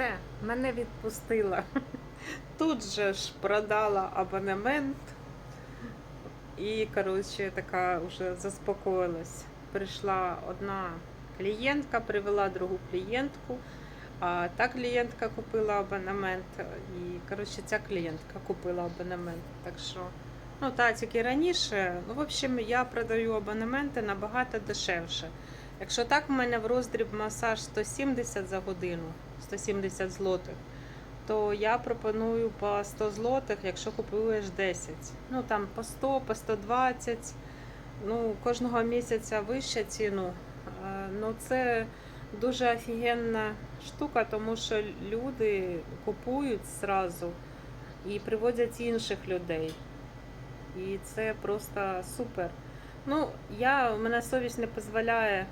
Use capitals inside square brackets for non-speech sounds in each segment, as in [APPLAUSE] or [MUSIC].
все, мене відпустила. [LAUGHS] Тут же ж продала абонемент. І, коротше, така вже заспокоїлась. Прийшла одна клієнтка, привела другу клієнтку. А та клієнтка купила абонемент, і коротше, ця клієнтка купила абонемент. Так що, ну та тільки раніше, ну, в общем, я продаю абонементи набагато дешевше. Якщо так, в мене в роздріб масаж 170 за годину, 170 злотих, то я пропоную по 100 злотих, якщо купуєш 10. Ну там по 100, по 120. Ну, кожного місяця вища ціну. Е, Ну, це дуже офігенна штука, тому що люди купують зразу і приводять інших людей. І це просто супер. Ну, я, мене совість не дозволяє,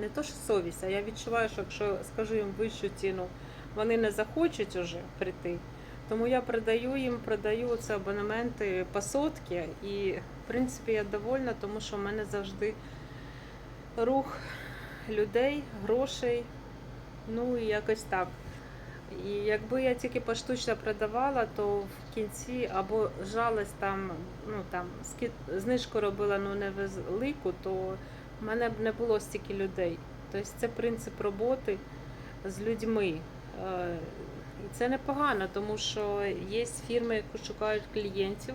не то що совість, а я відчуваю, що якщо скажу їм вищу ціну, вони не захочуть уже прийти. Тому я продаю їм, продаю це абонементи по сотки. І, в принципі, я довольна, тому що в мене завжди рух людей, грошей. Ну і якось так. І якби я тільки поштучно продавала, то в кінці або жалась там, ну там знижку робила ну невелику, то в мене б не було стільки людей. Тобто це принцип роботи з людьми. Е, І це непогано, тому що є фірми, які шукають клієнтів,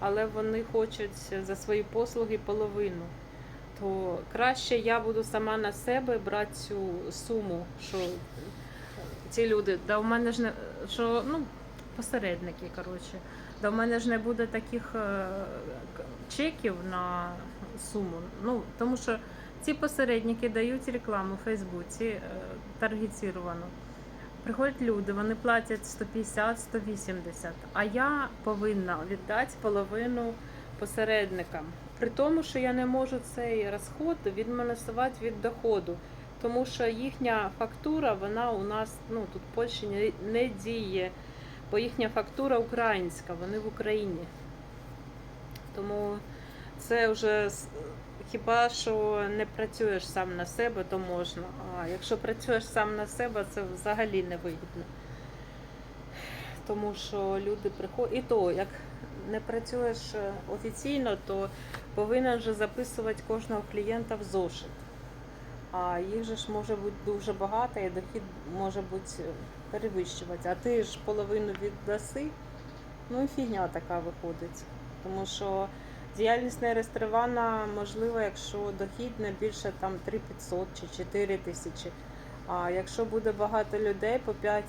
але вони хочуть за свої послуги половину. То краще я буду сама на себе брати цю суму, що ці люди, да в мене ж не що ну посередники, коротше, да в мене ж не буде таких е, чеків на суму. Ну тому що ці посередники дають рекламу в Фейсбуці е, таргетіровану. Приходять люди, вони платять 150-180, а я повинна віддати половину посередникам. При тому, що я не можу цей розход відмінусувати від доходу, тому що їхня фактура, вона у нас ну тут в Польщі не, діє, бо їхня фактура українська, вони в Україні. Тому це вже хіба що не працюєш сам на себе, то можна. А якщо працюєш сам на себе, це взагалі не вигідно. Тому що люди приходять. І то, як не працюєш е, офіційно, то повинен вже записувати кожного клієнта в зошит. А їх же ж може бути дуже багато, і дохід може бути е, перевищувати. А ти ж половину віддаси, ну і фігня така виходить. Тому що діяльність нереєстрована можлива, якщо дохід не більше там 3500 чи 4 тисячі. А якщо буде багато людей, по 5,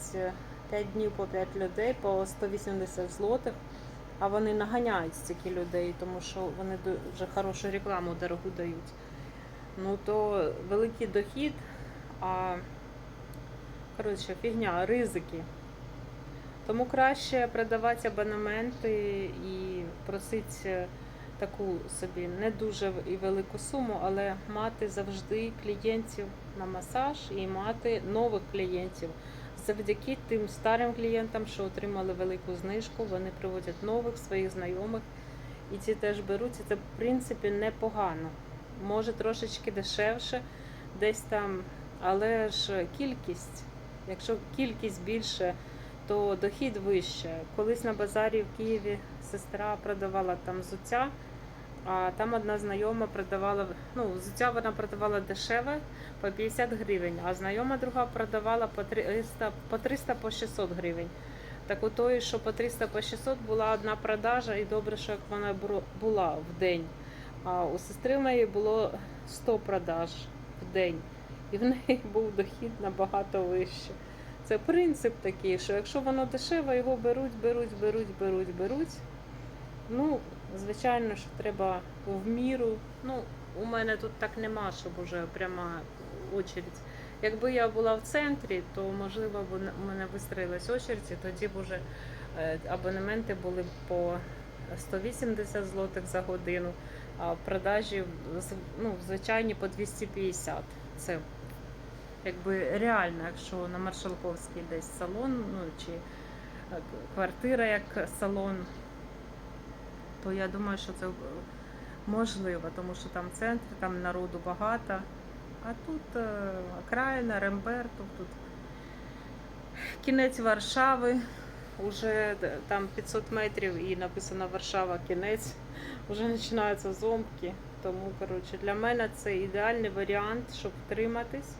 5 днів по 5 людей, по 180 злотих, а вони наганяють стільки людей, тому що вони дуже хорошу рекламу дорогу дають. Ну то великий дохід, а коротше, фігня, ризики. Тому краще продавати абонементи і просити таку собі не дуже і велику суму, але мати завжди клієнтів на масаж і мати нових клієнтів. Завдяки тим старим клієнтам, що отримали велику знижку, вони приводять нових своїх знайомих, і ці теж беруть. І це в принципі непогано. Може трошечки дешевше, десь там, але ж кількість, якщо кількість більше, то дохід вище. Колись на базарі в Києві сестра продавала там взуття, а там одна знайома продавала, ну, взуття вона продавала дешеве по 50 гривень, а знайома друга продавала по 300, по 300 по 600 гривень. Так у тої, що по 300 по 600 була одна продажа, і добре, що як вона була в день. А у сестри моєї було 100 продаж в день, і в неї [LAUGHS] був дохід набагато вище. Це принцип такий, що якщо воно дешеве, його беруть, беруть, беруть, беруть, беруть. Ну, звичайно, що треба в міру. Ну, у мене тут так нема, щоб уже пряма очередь. Якби я була в центрі, то можливо б у мене вистроїлась очередь, і тоді б уже е, абонементи були по 180 злотих за годину, а продажі ну, звичайні по 250. Це якби реально, якщо на Маршалковській десь салон, ну чи е, квартира як салон, то я думаю, що це е, можливо, тому що там центр, там народу багато. А тут е, окраїна, Ремберто, тут кінець Варшави. Уже там 500 метрів і написано Варшава кінець. Уже починаються зомбки. Тому, коротше, для мене це ідеальний варіант, щоб втриматись,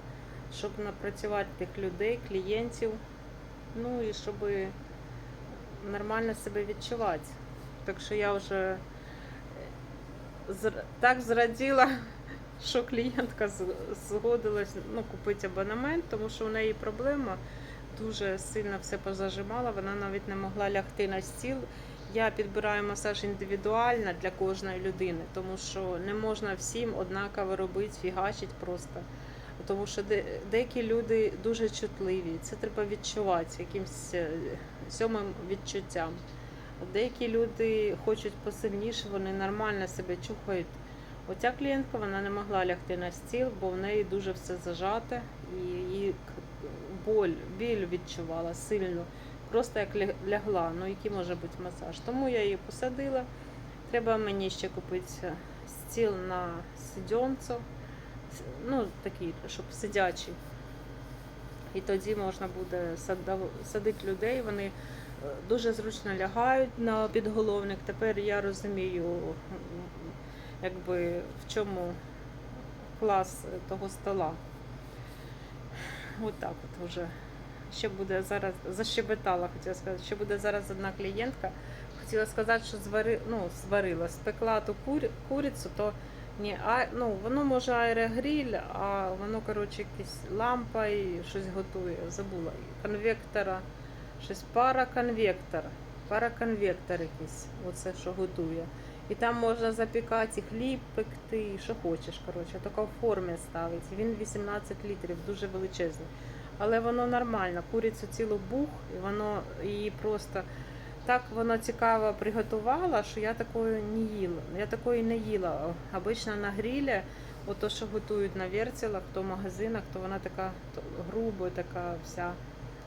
щоб напрацювати тих людей, клієнтів. Ну і щоб нормально себе відчувати. Так що я вже е, так зраділа, [LAUGHS] що клієнтка згодилась ну, купити абонемент, тому що у неї проблема дуже сильно все позажимала, вона навіть не могла лягти на стіл. Я підбираю масаж індивідуально для кожної людини, тому що не можна всім однаково робити, фігачить просто. Тому що деякі люди дуже чутливі, це треба відчувати якимось е, сьомим відчуттям. Деякі люди хочуть посильніше, вони нормально себе чухають. Оця клієнтка вона не могла лягти на стіл, бо в неї дуже все зажате і її боль, біль відчувала сильно. Просто як лягла. Ну який може бути масаж? Тому я її посадила. Треба мені ще купити стіл на сидьонцо, ну такий, щоб сидячий. І тоді можна буде садити людей. Вони е, дуже зручно лягають на підголовник. Тепер я розумію, якби в чому клас того стола. От так от вже. Ще буде зараз, защебетала, хотіла сказати, ще буде зараз одна клієнтка. Хотіла сказати, що звари, ну, зварила, спекла ту курі, курицю, то ні, а, ну, воно може аерогріль, а воно, коротше, якась лампа і щось готує. Забула. Конвектора, щось параконвектор. Параконвектор якийсь, оце що готує. І там можна запікати хліб пекти, що хочеш. Коротше, тільки в формі ставить. Він 18 літрів, дуже величезний. Але воно нормально. Курицю цілу бух, і воно її просто так воно цікаво приготувала, що я такої не їла. Я такої не їла. Обично на грілі, ото що готують на вертілах, то в магазинах, то вона така то груба, така вся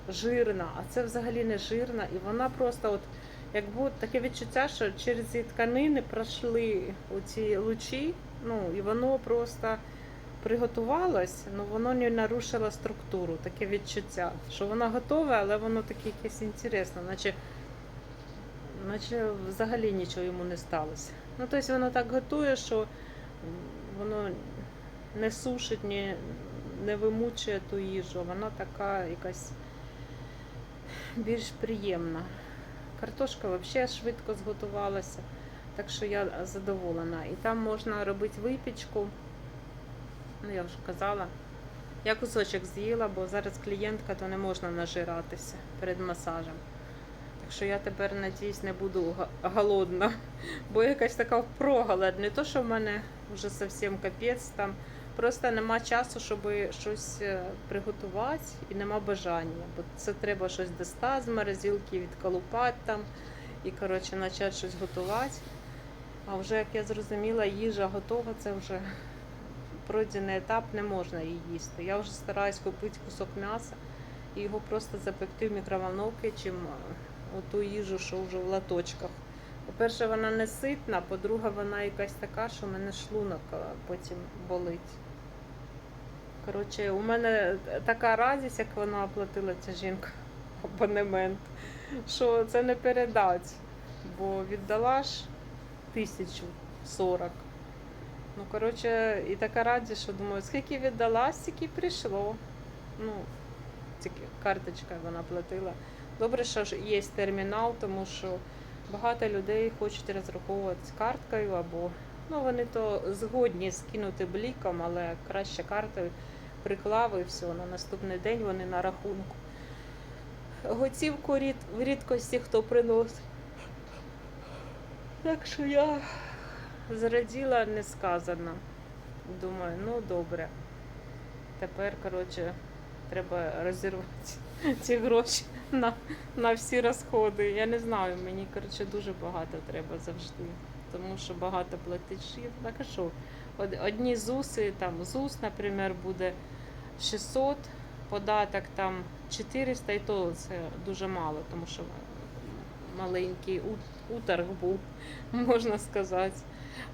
жирна. А це взагалі не жирна. І вона просто от. Як таке відчуття, що через ці тканини пройшли оці лучі, ну і воно просто приготувалось, але воно не нарушило структуру, таке відчуття, що воно готове, але воно таке якесь інтересне, наче, наче взагалі нічого йому не сталося. Ну, тобто воно так готує, що воно не сушить, не, не вимучує ту їжу, вона така якась більш приємна. Картошка взагалі швидко зготувалася, так що я задоволена. І там можна робити випічку. Ну, я вже казала. Я кусочок з'їла, бо зараз клієнтка, то не можна нажиратися перед масажем. Так що я тепер, надіюсь, не буду голодна. Бо якась така впроголод. Не то, що в мене вже зовсім капець там. Просто нема часу, щоб щось е, приготувати і нема бажання. Бо це треба щось достати з морозилки, відколупати там і коротше почати щось готувати. А вже як я зрозуміла, їжа готова, це вже пройдений етап, не можна її їсти. Я вже стараюсь купити кусок м'яса і його просто запекти в мікроволновці, чим е, оту їжу, що вже в латочках. По-перше, вона не ситна, по-друге, вона якась така, що мене шлунок е, потім болить. Коротше, у мене така радість, як вона оплатила ця жінка [LAUGHS] абонемент, що це не передать. Бо віддала ж тисячу сорок. Ну, коротше, і така радість, що думаю, скільки віддала, стільки прийшло. Ну, тільки карточкою вона платила. Добре, що ж є термінал, тому що багато людей хочуть розраховуватися карткою або ну вони то згодні скинути бліком, але краще картою приклав і все. На наступний день вони на рахунку. Готівку рід, в рідкості хто приносить. Так що я зраділа несказано. Думаю, ну добре. Тепер, коротше, треба розірвати [LAUGHS] ці гроші на, на всі розходи. Я не знаю, мені коротше дуже багато треба завжди. Тому що багато платежів. Так а що? Од- Одні ЗУСи, там ЗУС, наприклад, буде 600, податок там 400, і то це дуже мало, тому що маленький уторг був, [LAUGHS] можна сказати.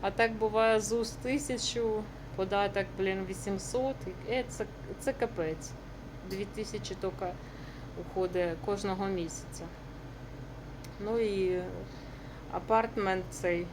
А так буває ЗУС 1000, податок, блін, 800. І е, це, це капець. 2000 тільки уходить кожного місяця. Ну і апартмент цей